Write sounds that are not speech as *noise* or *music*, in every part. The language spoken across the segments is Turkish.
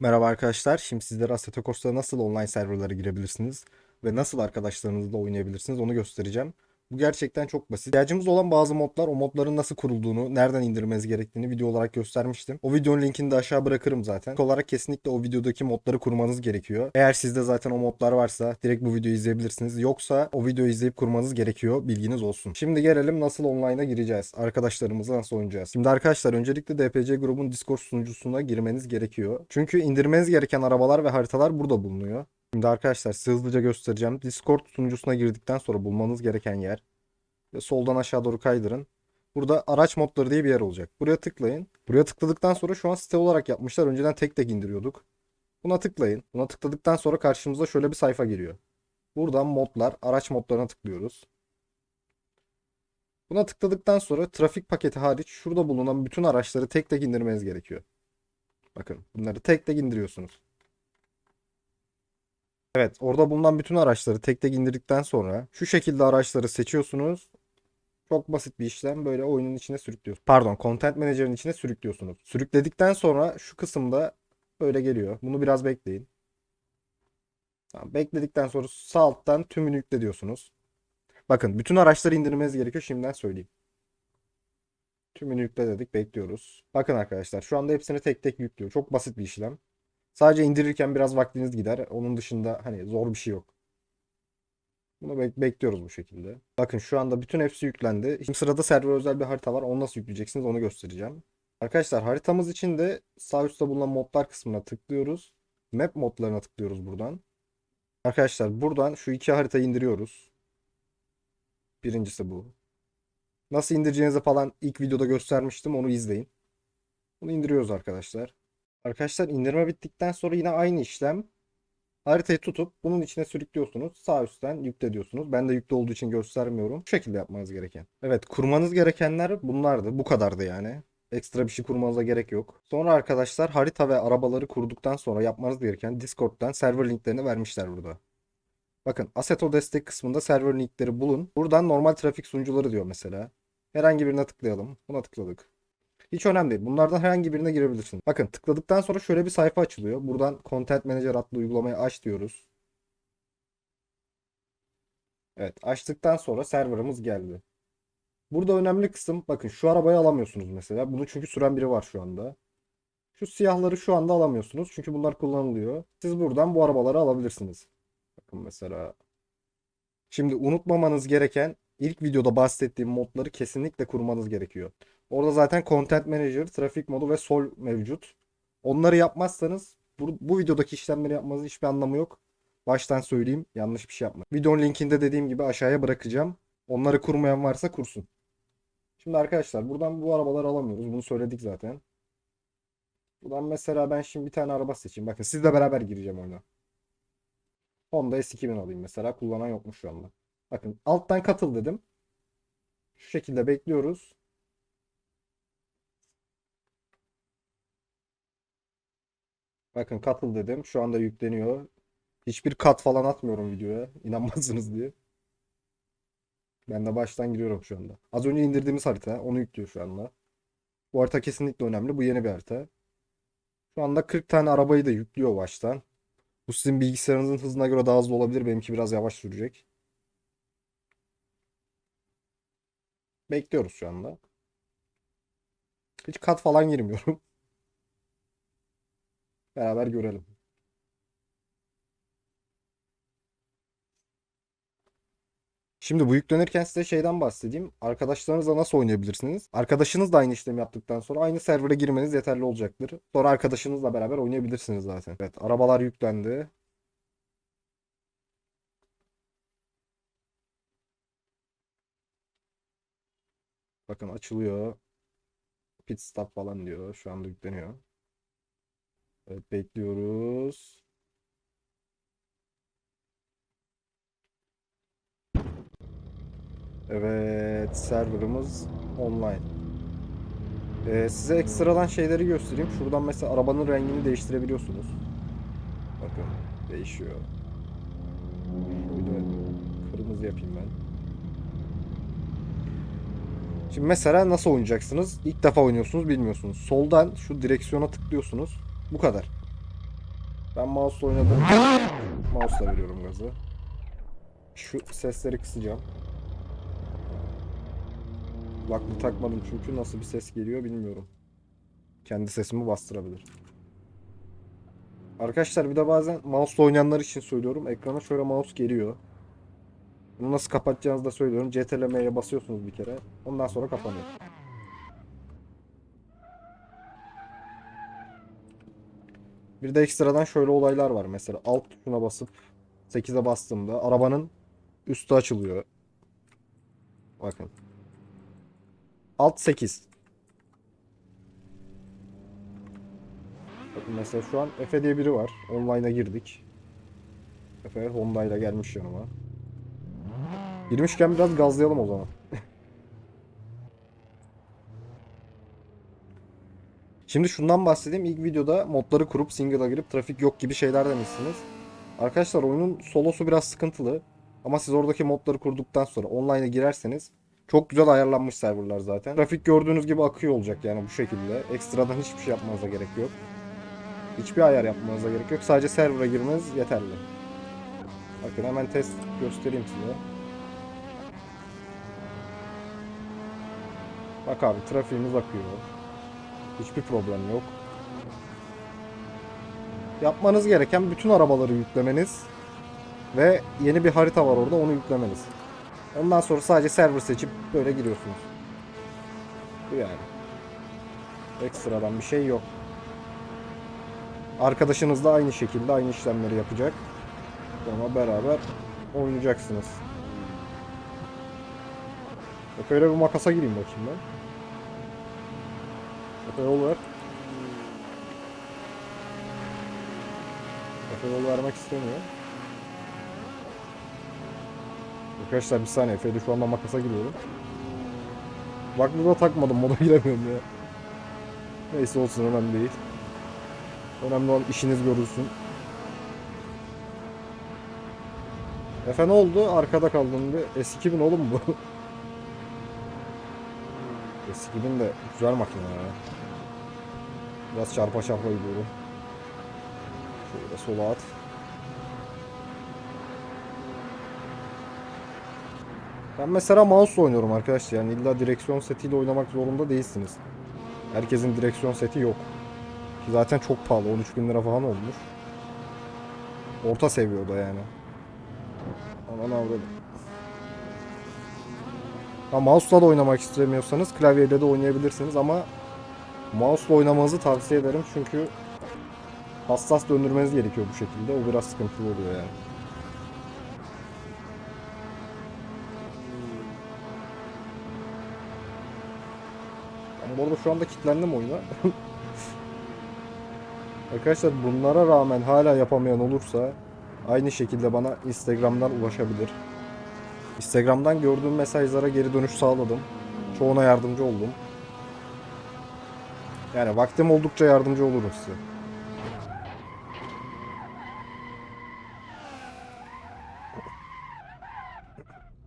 Merhaba arkadaşlar. Şimdi sizlere Assetto nasıl online serverlara girebilirsiniz ve nasıl arkadaşlarınızla oynayabilirsiniz onu göstereceğim. Bu gerçekten çok basit. İhtiyacımız olan bazı modlar, o modların nasıl kurulduğunu, nereden indirmeniz gerektiğini video olarak göstermiştim. O videonun linkini de aşağı bırakırım zaten. İlk olarak kesinlikle o videodaki modları kurmanız gerekiyor. Eğer sizde zaten o modlar varsa direkt bu videoyu izleyebilirsiniz. Yoksa o videoyu izleyip kurmanız gerekiyor. Bilginiz olsun. Şimdi gelelim nasıl online'a gireceğiz. Arkadaşlarımızla nasıl oynayacağız. Şimdi arkadaşlar öncelikle DPC grubun Discord sunucusuna girmeniz gerekiyor. Çünkü indirmeniz gereken arabalar ve haritalar burada bulunuyor. Şimdi arkadaşlar size hızlıca göstereceğim. Discord sunucusuna girdikten sonra bulmanız gereken yer. Soldan aşağı doğru kaydırın. Burada araç modları diye bir yer olacak. Buraya tıklayın. Buraya tıkladıktan sonra şu an site olarak yapmışlar. Önceden tek tek indiriyorduk. Buna tıklayın. Buna tıkladıktan sonra karşımıza şöyle bir sayfa giriyor. Buradan modlar, araç modlarına tıklıyoruz. Buna tıkladıktan sonra trafik paketi hariç şurada bulunan bütün araçları tek tek indirmeniz gerekiyor. Bakın bunları tek tek indiriyorsunuz. Evet, orada bulunan bütün araçları tek tek indirdikten sonra şu şekilde araçları seçiyorsunuz. Çok basit bir işlem. Böyle oyunun içine sürüklüyorsunuz. Pardon, Content Manager'ın içine sürüklüyorsunuz. Sürükledikten sonra şu kısımda böyle geliyor. Bunu biraz bekleyin. Tamam, bekledikten sonra sağ alttan tümünü yükle diyorsunuz. Bakın bütün araçları indirmeniz gerekiyor. Şimdiden söyleyeyim. Tümünü yükle dedik. Bekliyoruz. Bakın arkadaşlar şu anda hepsini tek tek yüklüyor. Çok basit bir işlem. Sadece indirirken biraz vaktiniz gider. Onun dışında hani zor bir şey yok. Bunu bek- bekliyoruz bu şekilde. Bakın şu anda bütün hepsi yüklendi. Şimdi sırada server özel bir harita var. Onu nasıl yükleyeceksiniz onu göstereceğim. Arkadaşlar haritamız için de sağ üstte bulunan modlar kısmına tıklıyoruz. Map modlarına tıklıyoruz buradan. Arkadaşlar buradan şu iki haritayı indiriyoruz. Birincisi bu. Nasıl indireceğinizi falan ilk videoda göstermiştim. Onu izleyin. Bunu indiriyoruz arkadaşlar. Arkadaşlar indirme bittikten sonra yine aynı işlem. Haritayı tutup bunun içine sürüklüyorsunuz. Sağ üstten yükle diyorsunuz. Ben de yüklü olduğu için göstermiyorum. Bu şekilde yapmanız gereken. Evet kurmanız gerekenler bunlardı. Bu kadardı yani. Ekstra bir şey kurmanıza gerek yok. Sonra arkadaşlar harita ve arabaları kurduktan sonra yapmanız gereken Discord'dan server linklerini vermişler burada. Bakın Assetto destek kısmında server linkleri bulun. Buradan normal trafik sunucuları diyor mesela. Herhangi birine tıklayalım. Buna tıkladık. Hiç önemli değil. Bunlardan herhangi birine girebilirsin. Bakın tıkladıktan sonra şöyle bir sayfa açılıyor. Buradan Content Manager adlı uygulamayı aç diyoruz. Evet açtıktan sonra serverımız geldi. Burada önemli kısım bakın şu arabayı alamıyorsunuz mesela. Bunu çünkü süren biri var şu anda. Şu siyahları şu anda alamıyorsunuz. Çünkü bunlar kullanılıyor. Siz buradan bu arabaları alabilirsiniz. Bakın mesela. Şimdi unutmamanız gereken ilk videoda bahsettiğim modları kesinlikle kurmanız gerekiyor. Orada zaten Content Manager, trafik modu ve Sol mevcut. Onları yapmazsanız bu, bu videodaki işlemleri yapmanızın hiçbir anlamı yok. Baştan söyleyeyim yanlış bir şey yapmayın. Videonun linkinde dediğim gibi aşağıya bırakacağım. Onları kurmayan varsa kursun. Şimdi arkadaşlar buradan bu arabaları alamıyoruz. Bunu söyledik zaten. Buradan mesela ben şimdi bir tane araba seçeyim. Bakın sizle beraber gireceğim oyuna. Honda S2000 alayım mesela. Kullanan yokmuş şu anda. Bakın alttan katıl dedim. Şu şekilde bekliyoruz. Bakın katıl dedim. Şu anda yükleniyor. Hiçbir kat falan atmıyorum videoya. *laughs* İnanmazsınız diye. Ben de baştan giriyorum şu anda. Az önce indirdiğimiz harita. Onu yüklüyor şu anda. Bu harita kesinlikle önemli. Bu yeni bir harita. Şu anda 40 tane arabayı da yüklüyor baştan. Bu sizin bilgisayarınızın hızına göre daha hızlı olabilir. Benimki biraz yavaş sürecek. Bekliyoruz şu anda. Hiç kat falan girmiyorum. Beraber görelim. Şimdi bu yüklenirken size şeyden bahsedeyim. Arkadaşlarınızla nasıl oynayabilirsiniz? Arkadaşınız da aynı işlemi yaptıktan sonra aynı server'a girmeniz yeterli olacaktır. Sonra arkadaşınızla beraber oynayabilirsiniz zaten. Evet, arabalar yüklendi. Bakın açılıyor. Pit stop falan diyor. Şu anda yükleniyor. Evet bekliyoruz. Evet, serverımız online. Ee, size ekstradan şeyleri göstereyim. Şuradan mesela arabanın rengini değiştirebiliyorsunuz. Bakın, değişiyor. Şöyle kırmızı yapayım ben. Şimdi mesela nasıl oynayacaksınız? İlk defa oynuyorsunuz, bilmiyorsunuz. Soldan şu direksiyona tıklıyorsunuz. Bu kadar. Ben mouse'la oynadım. Mouse'la veriyorum gazı. Şu sesleri kısacağım. Kulaklığı takmadım çünkü nasıl bir ses geliyor bilmiyorum. Kendi sesimi bastırabilir. Arkadaşlar bir de bazen mouse'la oynayanlar için söylüyorum. Ekrana şöyle mouse geliyor. Bunu nasıl kapatacağınızı da söylüyorum. CTRL-M'ye basıyorsunuz bir kere. Ondan sonra kapanıyor. Bir de ekstradan şöyle olaylar var. Mesela alt tuşuna basıp 8'e bastığımda arabanın üstü açılıyor. Bakın. Alt 8. Bakın mesela şu an Efe diye biri var. Online'a girdik. Efe Honda ile gelmiş yanıma. Girmişken biraz gazlayalım o zaman. Şimdi şundan bahsedeyim. İlk videoda modları kurup single'a girip trafik yok gibi şeyler demişsiniz. Arkadaşlar oyunun solosu biraz sıkıntılı. Ama siz oradaki modları kurduktan sonra online'a girerseniz çok güzel ayarlanmış serverlar zaten. Trafik gördüğünüz gibi akıyor olacak yani bu şekilde. Ekstradan hiçbir şey yapmanıza gerek yok. Hiçbir ayar yapmanıza gerek yok. Sadece server'a girmeniz yeterli. Bakın hemen test göstereyim size. Bak abi trafiğimiz akıyor. Hiçbir problem yok. Yapmanız gereken bütün arabaları yüklemeniz ve yeni bir harita var orada onu yüklemeniz. Ondan sonra sadece server seçip böyle giriyorsunuz. Bu yani. Ekstradan bir şey yok. Arkadaşınız da aynı şekilde aynı işlemleri yapacak. Sonra beraber oynayacaksınız. Bak öyle bir makasa gireyim bakayım ben. Yol ver. Efe yol vermek istemiyor. Arkadaşlar bir saniye Efe'de şu anda makasa giriyorum. Bak burada takmadım moda *laughs* giremiyorum ya. Neyse olsun önemli değil. Önemli olan işiniz görülsün. Efe ne oldu? Arkada kaldın bir. S2000 oğlum bu. *laughs* S2000 de güzel makine ya. Biraz çarpa çarpa gidiyorum. Şöyle sola at. Ben mesela mouse oynuyorum arkadaşlar. Yani illa direksiyon setiyle oynamak zorunda değilsiniz. Herkesin direksiyon seti yok. Ki zaten çok pahalı. 13 bin lira falan olmuş. Orta seviyede yani. Aman avradım. Ha, mouse'la da oynamak istemiyorsanız klavyeyle de oynayabilirsiniz ama mouse'la oynamanızı tavsiye ederim çünkü hassas döndürmeniz gerekiyor bu şekilde. O biraz sıkıntılı oluyor yani. Ben bu arada şu anda kilitlendim oyuna. *laughs* Arkadaşlar bunlara rağmen hala yapamayan olursa aynı şekilde bana Instagram'dan ulaşabilir. Instagram'dan gördüğüm mesajlara geri dönüş sağladım. Çoğuna yardımcı oldum. Yani vaktim oldukça yardımcı olurum size.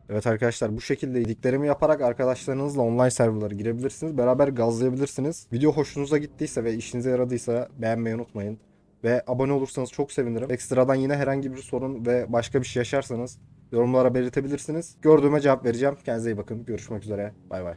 Evet arkadaşlar bu şekilde dediklerimi yaparak arkadaşlarınızla online serverlara girebilirsiniz. Beraber gazlayabilirsiniz. Video hoşunuza gittiyse ve işinize yaradıysa beğenmeyi unutmayın. Ve abone olursanız çok sevinirim. Ekstradan yine herhangi bir sorun ve başka bir şey yaşarsanız yorumlara belirtebilirsiniz. Gördüğüme cevap vereceğim. Kendinize iyi bakın. Görüşmek üzere. Bay bay.